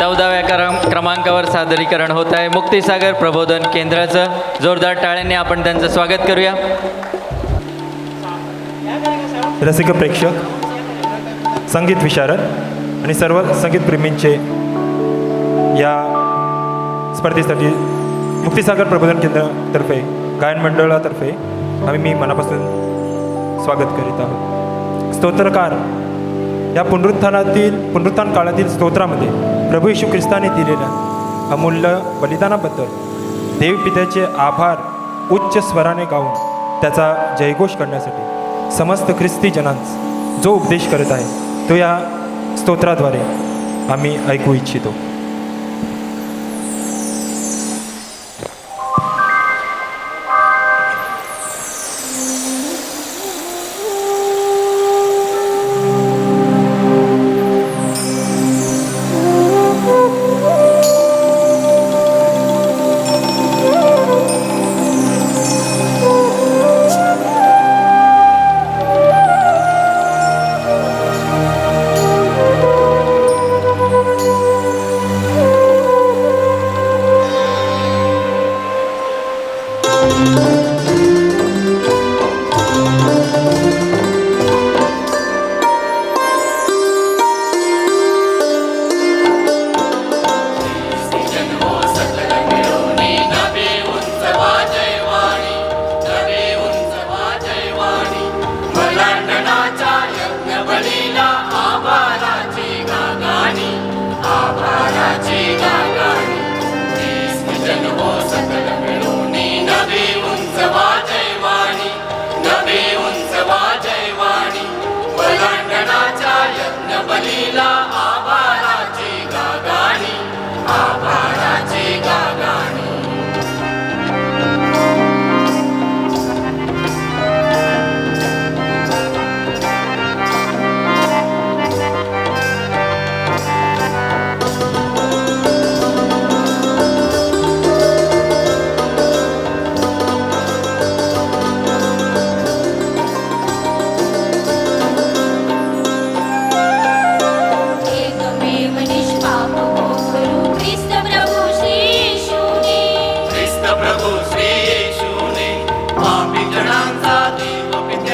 चौदाव्या क्रम क्रमांकावर सादरीकरण होत आहे. मुक्तिसागर प्रबोधन केंद्राचं जोरदार टाळ्यांनी आपण त्यांचं स्वागत करूया. रसिक प्रेक्षक संगीत विशारद आणि सर्व संगीतप्रेमींचे या स्पर्धेसाठी मुक्तिसागर प्रबोधन केंद्रातर्फे गायन मंडळातर्फे आम्ही मी मनापासून स्वागत करीत आहोत. स्तोत्रकार या पुनरुत्थानातील पुनरुत्थान काळातील स्तोत्रामध्ये प्रभू यशू ख्रिस्ताने दिलेल्या अमूल्य बलिदानाबद्दल देवपित्याचे आभार उच्च स्वराने गाऊन त्याचा जयघोष करण्यासाठी समस्त ख्रिस्ती जनांस जो उपदेश करत आहे तो या स्तोत्राद्वारे आम्ही ऐकू इच्छितो.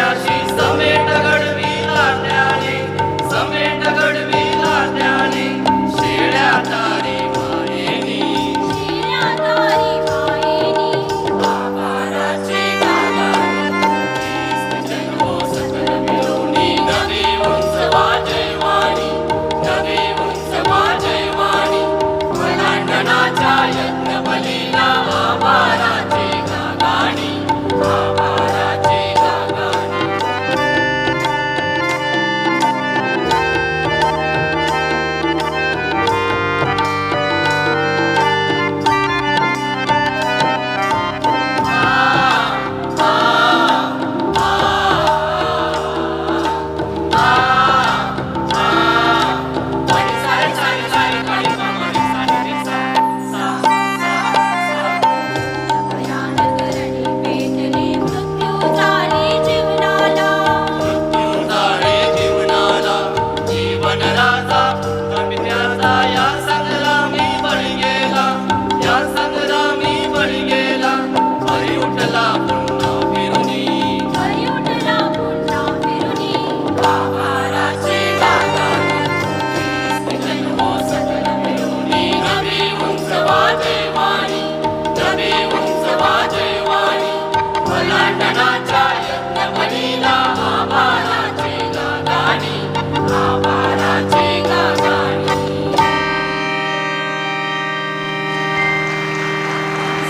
así.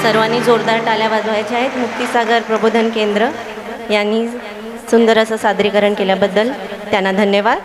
सर्वांनी जोरदार टाल्या वाजवायच्या आहेत. मुक्तिसागर प्रबोधन केंद्र यांनी सुंदर असं सादरीकरण केल्याबद्दल त्यांना धन्यवाद.